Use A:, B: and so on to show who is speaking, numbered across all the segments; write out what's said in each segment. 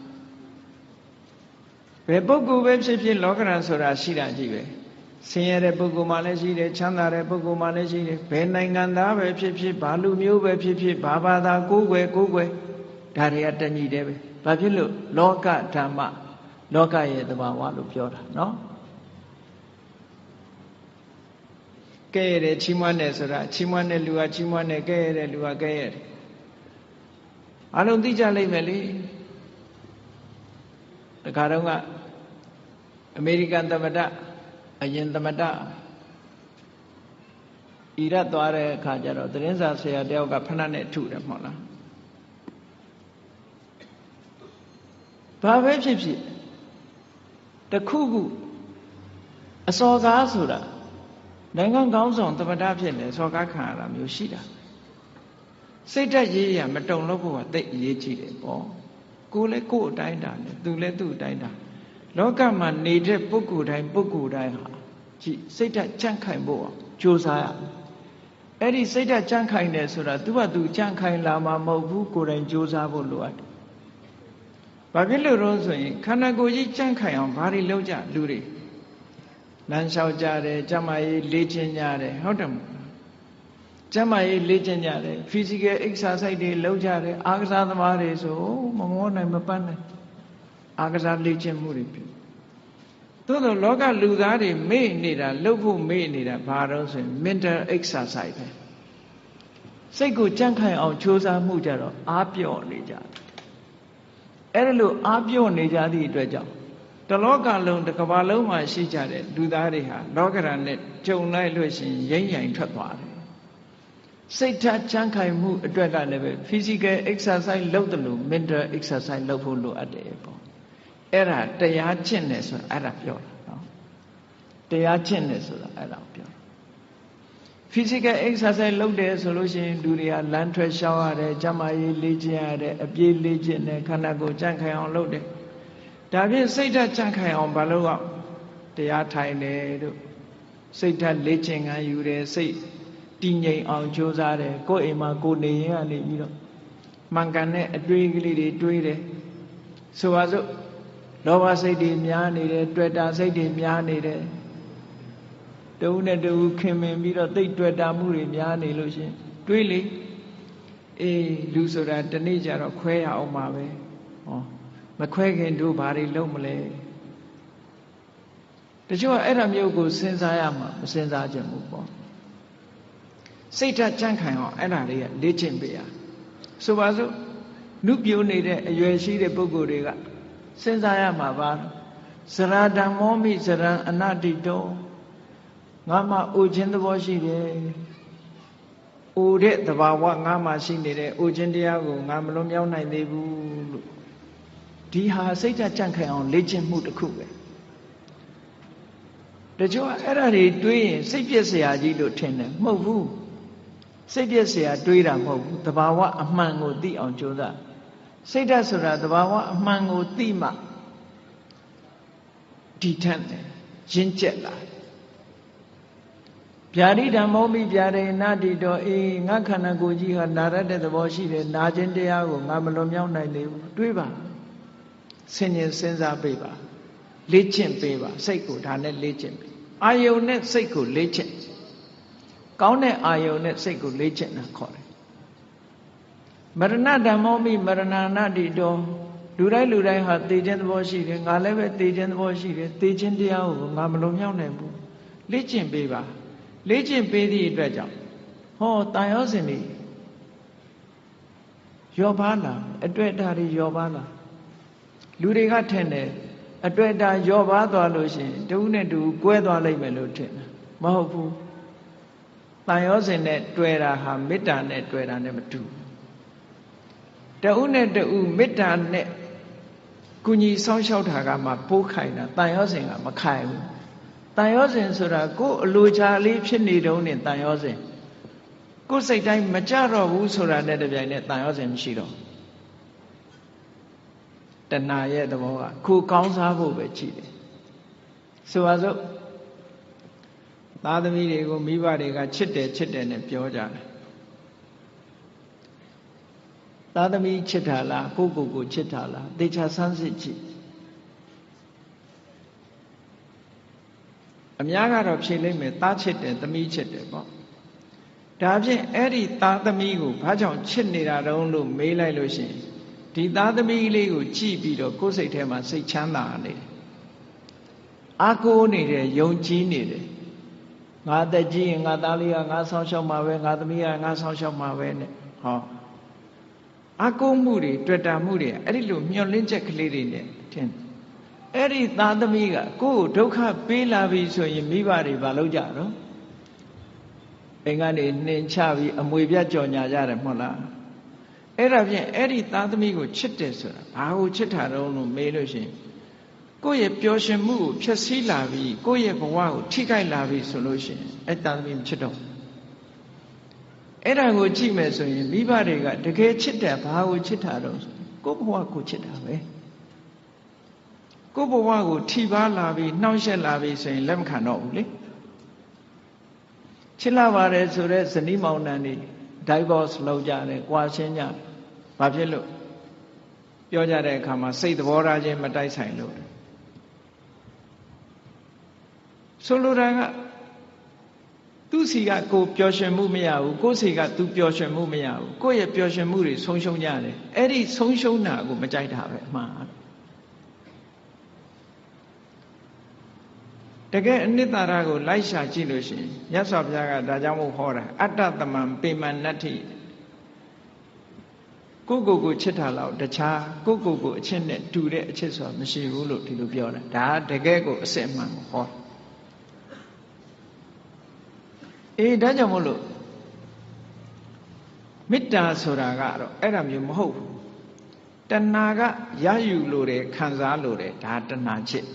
A: ဘ ယ်ပုဂ္ဂိုလ်ပဲဖြစ်ဖြစ်လောကရန်ဆိုတာရှိတာကြည့်ပဲဆင်းရဲတဲ့ပုဂ္ဂိုလ်မှလည်းရှိတယ်ချမ်းသာတဲ့ပုဂ္ဂိုလ်မှလည်းရှိတယ်ဘယ်နိုင်ငံသားပဲဖြစ်ဖြစ်ဘာလူမျိုးပဲဖြစ်ဖြစ်ဘာဘာသာကိုယ်ွယ်ကိုယ်ွယ်ဒါတွေကတညီတယ်ပဲဘာဖြစ်လို့လောကဓမ္မလောကရဲ့သဘာဝလို့ပြောတာနော်ကဲရတဲ့ချီးမွမ်းတယ်ဆိုတာချီးမွမ်းတဲ့လူကချီးမွမ်းတယ်ကဲရတဲ့လူကကဲရတယ်အလုံးသိကြလိမ့်မယ်လေ တခါတော့ကအမေရိကန်သမ္မတအရင်သမ္မတဣရတ်သွားတဲ့အခါကျတော့သတင်းစာဆရာတယောက်ကဖဏနဲ့ထုတယ်မဟုတ်လားဘာပဲဖြစ်ဖြစ်တခုခုအစော်ကားဆိုတာနိုင်ငံကောင်းဆောင်သမ္မတဖြစ်နေစော်ကားခံရတာမျိုးရှိတာစိတ်ဓာတ်ရေးရမတုံလို့ဖို့ကသိအရေးကြီးတယ်ပေါ့ ကိုယ်လည်းကိုယ်အတိုင်းတာနဲ့သူလည်းသူ့အတိုင်းတာလောကမှာနေတဲ့ပုဂ္ဂိုလ်တိုင်းပုဂ္ဂိုလ်တိုင်းဟာကြည့်စိတ်ဓာတ်ကြန့်ခိုင်ဖို့ကြိုးစားရအဲ့ဒီစိတ်ဓာတ်ကြန့်ခိုင်တယ်ဆိုတာသူကသူကြန့်ခိုင်လာမှာမဟုတ်ဘူးကိုယ်တိုင်ကြိုးစားဖို့လိုအပ်တယ်။ဘာဖြစ်လို့တော့ဆိုရင်ခန္ဓာကိုယ်ကြီးကြန့်ခိုင်အောင်ဘာတွေလုပ်ကြလူတွေလမ်းလျှောက်ကြတယ်ကျမကြီးလေ့ကျင့်ကြတယ်ဟုတ်တယ်မဟုတ် ကျမကြီးလေ့ကျင့်ကြတယ် physical exercise တွေလုပ်ကြတယ်အားကစားသမားတွေဆိုမမောနိုင်မပန်းနိုင်အားကစားလေ့ကျင့်မှုတွေပြုသို့သောလောကလူသားတွေမေ့နေတာလှုပ်ဖို့မေ့နေတာဘာတော့ဆိုရင် mental exercise ပဲစိတ်ကိုကြန့်ခိုင်အောင်ကြိုးစားမှုကြတော့အားပြော့နေကြတယ်အဲ့ဒါလို့အားပြော့နေကြသည့်အတွက်ကြောင့်တလောကလုံးတစ်ကမ္ဘာလုံးမှာရှိကြတဲ့လူသားတွေဟာလောကရန်နဲ့ကြုံလိုက်လို့ရှိရင်ရိမ့်ရိုင်ထွက်သွားတယ် စိတ်ဓာတ်ချမ်းခိုင်မှုအတွက်ကလည်းပဲ physical exercise လုပ်တယ်လို့ mental exercise လုပ်ဖို့လိုအပ်တယ်ပေါ့အဲ့ဒါတရားကျင့်တယ်ဆိုတာအဲ့ဒါပြောတာနော်တရားကျင့်တယ်ဆိုတာအဲ့ဒါပြောတာ physical exercise လုပ်တယ်ဆိုလို့ရှိရင်လူတွေကလမ်းထွက်ရှောင်းရတယ်ကျမကြီးလေ့ကျင့်ရတယ်အပြေးလေ့ကျင့်တယ်ခန္ဓာကိုယ်ကြန့်ခိုင်အောင်လုပ်တယ်ဒါဖြင့်စိတ်ဓာတ်ကြန့်ခိုင်အောင်ဘာလို့ကတရားထိုင်တယ်တို့စိတ်ဓာတ်လေ့ကျင့်ခံယူတယ်စိတ် တည်ငြိမ်အောင်ကြိုးစားတယ်ကိုယ်အိမ်မှာကိုယ်နေရင်ကနေပြီးတော့မှန်ကန်တဲ့အတွေးကလေးတွေတွေးတယ်ဆိုပါစို့လောဘစိတ်တွေများနေတယ်တွေ့တာစိတ်တွေများနေတယ်တဦးနဲ့တဦးခင်မင်ပြီးတော့သိတွေ့တာမှုတွေများနေလို့ရှင်တွေးလေအေးလူဆိုတာတနေ့ကျတော့ခွဲရအောင်ပါပဲဟောမခွဲခင်တို့ဘာတွေလုပ်မလဲတချို့အဲ့ဒါမျိုးကိုစဉ်းစားရမှာမစဉ်းစားကြဘူးပေါ့ စိတ်ဓာတ်ကြန့်ခိုင်အောင်အဲ့ဒါတွေကလေ့ကျင့်ပေးရဆိုပါစို့နုပြိုးနေတဲ့အရွယ်ရှိတဲ့ပုဂ္ဂိုလ်တွေကစဉ်းစားရမှာပါဇရာဓမ္မောမိဇရံအနတိတောငါမှအိုခြင်းသဘောရှိတယ်အိုတဲ့သဘာဝငါမှရှိနေတဲ့အိုခြင်းတရားကိုငါမလွန်မြောက်နိုင်သေးဘူးလို့ဒီဟာစိတ်ဓာတ်ကြန့်ခိုင်အောင်လေ့ကျင့်မှုတစ်ခုပဲတချို့အဲ့ဒါတွေတွေးရင်စိတ်ပြည့်စရာကြီးလို့ထင်တယ်မဟုတ်ဘူး စိတ်ပြည့်စရာတွေးတာမဟုတ်ဘူးတဘာဝအမှန်ကိုသိအောင်ကြိုးစားစိတ်ဓာတ်ဆိုတာတဘာဝအမှန်ကိုသိမှဒီထက်တယ်ရင့်ကျက်လာဗျာတိဓမ္မောမိဗျာရေနတိတောအေးငါခန္ဓာကိုယ်ကြီးဟာနာရတဲ့သဘောရှိတယ်နာခြင်းတရားကိုငါမလွန်မြောက်နိုင်သေးဘူးတွေးပါဆင်ញင်စဉ်းစားပေးပါလေ့ကျင့်ပေးပါစိတ်ကိုဒါနဲ့လေ့ကျင့်ပေးအာယုန်နဲ့စိတ်ကိုလေ့ကျင့် ကောင်းတဲ့အာယုန်နဲ့စိတ်ကိုလေ့ကျင့်တာခေါ်တယ်မရဏဓမ္မောမိမရဏနာတိတောလူတိုင်းလူတိုင်းဟာသိခြင်းသဘောရှိတယ်ငါလည်းပဲသိခြင်းသဘောရှိတယ်သိခြင်းတရားကိုငါမလုံမြောက်နိုင်ဘူးလေ့ကျင့်ပေးပါလေ့ကျင့်ပေးသည့်အတွက်ကြောင့်ဟောတန်ရောစင်တွေယောပါလာအတွက်တာတွေယောပါလာလူတွေကထင်တယ်အတွက်တာယောပါသွားလို့ရှိရင်တဦးနဲ့တူကွဲသွားလိမ့်မယ်လို့ထင်တယ်မဟုတ်ဘူး တန်ရောစင်နဲ့တွေ့တာဟာမေတ္တာနဲ့တွေ့တာနဲ့မတူတဦးနဲ့တဦးမေတ္တာနဲ့ကုညီဆောင်းလျှောက်တာကမှပိုးခိုင်တာတန်ရောစင်ကမခိုင်ဘူးတန်ရောစင်ဆိုတာကိုယ်အလိုချလေးဖြစ်နေတုံးနဲ့တန်ရောစင်ကိုယ်စိတ်တိုင်းမကြတော့ဘူးဆိုတာနဲ့တပြိုင်နက်တန်ရောစင်မရှိတော့တဏှာရဲ့သဘောကခုကောင်းစားဖို့ပဲကြည့်တယ်ဆိုပါစို့ သားသမီးတွေကိုမိဘတွေကချစ်တယ်ချစ်တယ်နဲ့ပြောကြတယ်သားသမီးချစ်တာလားကိုကိုကိုချစ်တာလားတေချာဆန်းစစ်ကြည့်အများကတော့ဖြေလိုက်မယ်သားချစ်တယ်သမီးချစ်တယ်ပေါ့ဒါဖြင့်အဲ့ဒီသားသမီးကိုဘာကြောင့်ချစ်နေတာတုံးလို့မေးလိုက်လို့ရှိရင်ဒီသားသမီးလေးကိုကြည့်ပြီးတော့ကိုယ်စိတ်ထဲမှာစိတ်ချမ်းသာနေတယ်အာကိုးနေတယ်ယုံကြည်နေတယ် ငါတက်ကြီးရင်ငါသားလေးကငါဆောင်းရှောက်မှာပဲငါသမီးကငါဆောင်းရှောက်မှာပဲနဲ့ဟောအာကိုးမှုတွေတွေ့တာမှုတွေအဲ့ဒီလိုမျောလင်းချက်ကလေးတွေနဲ့ထင်အဲ့ဒီသားသမီးကကိုယ့်ကိုဒုက္ခပေးလာပြီဆိုရင်မိဘတွေဘာလုပ်ကြတော့အိမ်ကနေနှင်ချပြီးအမွေပြတ်ကြော်ညာကြတယ်မဟုတ်လားအဲ့ဒါဖြင့်အဲ့ဒီသားသမီးကိုချစ်တယ်ဆိုတာဘာကိုချစ်တာတော့လို့မေးလို့ရှိရင် ကိုယ့်ရဲ့ပျော်ရွှင်မှုကိုဖျက်ဆီးလာပြီးကိုယ့်ရဲ့ဘဝကိုထိခိုက်လာပြီးဆိုလို့ရှိရင်အဲ့သားသမီးမချစ်တော့အဲ့ဒါကိုကြည့်မယ်ဆိုရင်မိဘတွေကတကယ်ချစ်တယ်ဘာကိုချစ်တာတော့ကိုယ့်ဘဝကိုချစ်တာပဲကိုယ့်ဘဝကိုထိပါလာပြီးနှောင့်ယှက်လာပြီးဆိုရင်လက်မခံတော့ဘူးလေချစ်လာပါတယ်ဆိုတော့ဇနီးမောင်နှံတွေ divorce လုပ်ကြတယ်၊ကွာရှင်းကြတယ်။ဘာဖြစ်လို့ပြောကြတဲ့အခါမှာစိတ်သဘောထားချင်းမတိုက်ဆိုင်လို့ ဆိုလိုတာကသူ့စီကကိုပျော်ရွှင်မှုမရဘူးကိုယ့်စီကသူပျော်ရွှင်မှုမရဘူးကိုယ့်ရဲ့ပျော်ရွှင်မှုတွေဆုံးရှုံးကြတယ်အဲ့ဒီဆုံးရှုံးတာကိုမကြိုက်တာပဲအမှားတကယ်အနိတ္တရာကိုလိုက်ရှာကြည့်လို့ရှိရင်မြတ်စွာဘုရားကဒါကြောင့်မို့ဟောတာအတ္တတမံပေမနတ္ထိကိုကိုကိုချစ်တာလောက်တခြားကိုကိုကိုအချစ်နဲ့တူတဲ့အချစ်ဆိုတာမရှိဘူးလို့ဒီလိုပြောတာဒါတကယ်ကိုအစစ်အမှန်ကိုဟော အေးဒါကြောင့်မို့လို့မေတ္တာဆိုတာကတော့အဲ့ဒါမျိုးမဟုတ်ဘူးတဏှာကရယူလို့တယ်ခံစားလို့တယ်ဒါတဏှာချစ်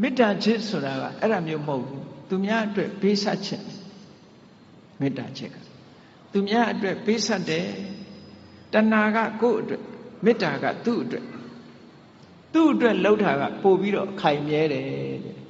A: မေတ္တာချစ်ဆိုတာကအဲ့ဒါမျိုးမဟုတ်ဘူးသူများအတွက်ပေးဆက်ခြင်းမေတ္တာချစ်ကသူများအတွက်ပေးဆက်တယ်တဏှာကကိုယ့်အတွက်မေတ္တာကသူ့အတွက်သူ့အတွက်လှုပ်တာကပို့ပြီးတော့ခိုင်မြဲတယ်တဲ့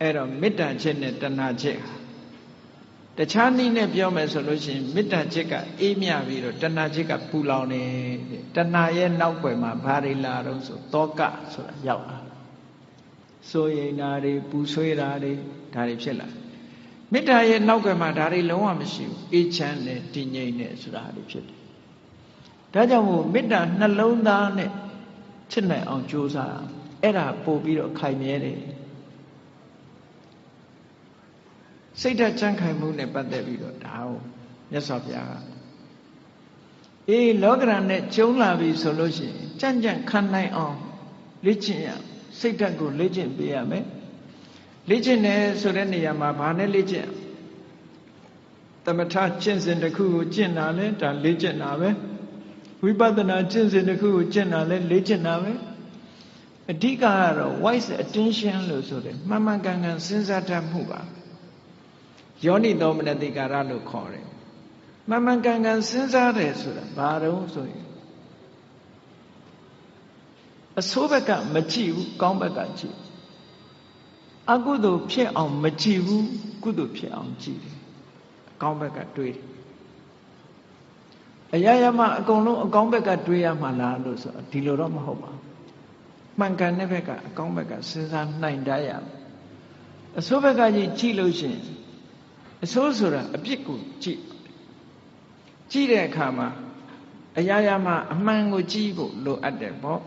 A: အဲ့တော့မေတ္တာချက်နဲ့တဏှာချက်တခြားနည်းနဲ့ပြောမယ်ဆိုလို့ရှိရင်မေတ္တာချက်ကအေးမြပြီးတော့တဏှာချက်ကပူလောင်နေတဏှာရဲ့နောက်ွယ်မှာဘာတွေလာတော့ဆိုတောကဆိုတာရောက်လာစိုးရိမ်တာတွေပူဆွေးတာတွေဒါတွေဖြစ်လာမေတ္တာရဲ့နောက်ကမှဒါတွေလုံးဝမရှိဘူးအေးချမ်းတယ်တည်ငြိမ်တယ်ဆိုတာတွေဖြစ်တယ်ဒါကြောင့်မို့မေတ္တာနှလုံးသားနဲ့ချစ်နိုင်အောင်ကြိုးစားအဲ့ဒါပို့ပြီးတော့ခိုင်မြဲတယ် စိတ်ဓာတ်ချမ်းခိုင်မှုနဲ့ပတ်သက်ပြီးတော့ဒါကိုမြတ်စွာဘုရားကအေးလောကရန်နဲ့ကျုံလာပြီဆိုလို့ရှိရင်ကြံ့ကြံ့ခံနိုင်အောင်လေ့ကျင့်ရစိတ်ဓာတ်ကိုလေ့ကျင့်ပေးရမယ်လေ့ကျင့်တယ်ဆိုတဲ့နေရာမှာဘာနဲ့လေ့ကျင့်သမထကျင့်စဉ်တစ်ခုကိုကျင့်တာလဲဒါလေ့ကျင့်တာပဲဝိပဿနာကျင့်စဉ်တစ်ခုကိုကျင့်တာလဲလေ့ကျင့်တာပဲအဓိကကတော့ wise attention လို့ဆိုတယ်မှန်မှန်ကန်ကန်စဉ်းစားတတ်မှုပါ ယောနိသောမနတိကာရလို့ခေါ်တယ်မှန်မှန်ကန်ကန်စဉ်းစားတယ်ဆိုတာဘာတော့ဆိုရင်အဆိုးဘက်ကမကြည့်ဘူးကောင်းဘက်ကကြည့်အကုသိုလ်ဖြစ်အောင်မကြည့်ဘူးကုသိုလ်ဖြစ်အောင်ကြည့်တယ်အကောင်းဘက်ကတွေးတယ်အရာရာမှာအကုန်လုံးအကောင်းဘက်ကတွေးရမှာလားလို့ဆိုဒီလိုတော့မဟုတ်ပါဘူးမှန်ကန်တဲ့ဘက်ကအကောင်းဘက်ကစဉ်းစားနိုင်တတ်ရမယ်အဆိုးဘက်ကကြီးကြည့်လို့ရှိရင် အဆိုးဆိုတာအပြစ်ကိုကြည့်ကြည့်တဲ့အခါမှာအရာရာမှာအမှန်ကိုကြည့်ဖို့လိုအပ်တယ်ပေါ့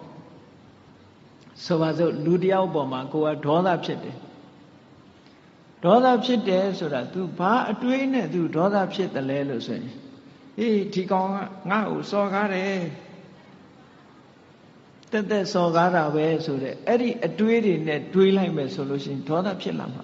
A: ဆိုပါစို့လူတယောက်ပေါ်မှာကိုကဒေါသဖြစ်တယ်ဒေါသဖြစ်တယ်ဆိုတာ तू ဘာအတွေးနဲ့ तू ဒေါသဖြစ်တယ်လဲလို့ဆိုရင်အေးဒီကောင်ကငါ့ကိုစော်ကားတယ်တက်တက်စော်ကားတာပဲဆိုတဲ့အဲ့ဒီအတွေးတွေနဲ့တွေးလိုက်မယ်ဆိုလို့ရှိရင်ဒေါသဖြစ်လာမှာ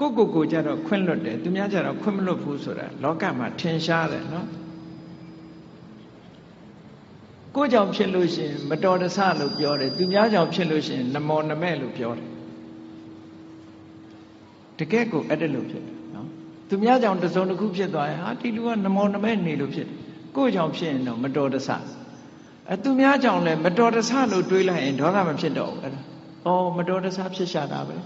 A: ကိုကိုကိုကြတော့ခွင့်လွတ်တယ်သူများကြတော့ခွင့်မလွတ်ဘူးဆိုတာလောကမှာထင်ရှားတယ်နော်ကိုကြောင့်ဖြစ်လို့ရှိရင်မတော်တဆလို့ပြောတယ်သူများကြောင့်ဖြစ်လို့ရှိရင်နမောနမဲ့လို့ပြောတယ်တကယ်ကိုအဲ့ဒါလို့ဖြစ်တယ်နော်သူများကြောင့်တစုံတစ်ခုဖြစ်သွားရင်ဟာဒီလူကနမောနမဲ့နေလို့ဖြစ်တယ်ကိုကြောင့်ဖြစ်ရင်တော့မတော်တဆအသူများကြောင့်လည်းမတော်တဆလို့တွေးလိုက်ရင်ဒေါသမဖြစ်တော့ဘူးအဲ့ဒါဩမတော်တဆဖြစ်ရှာတာပဲ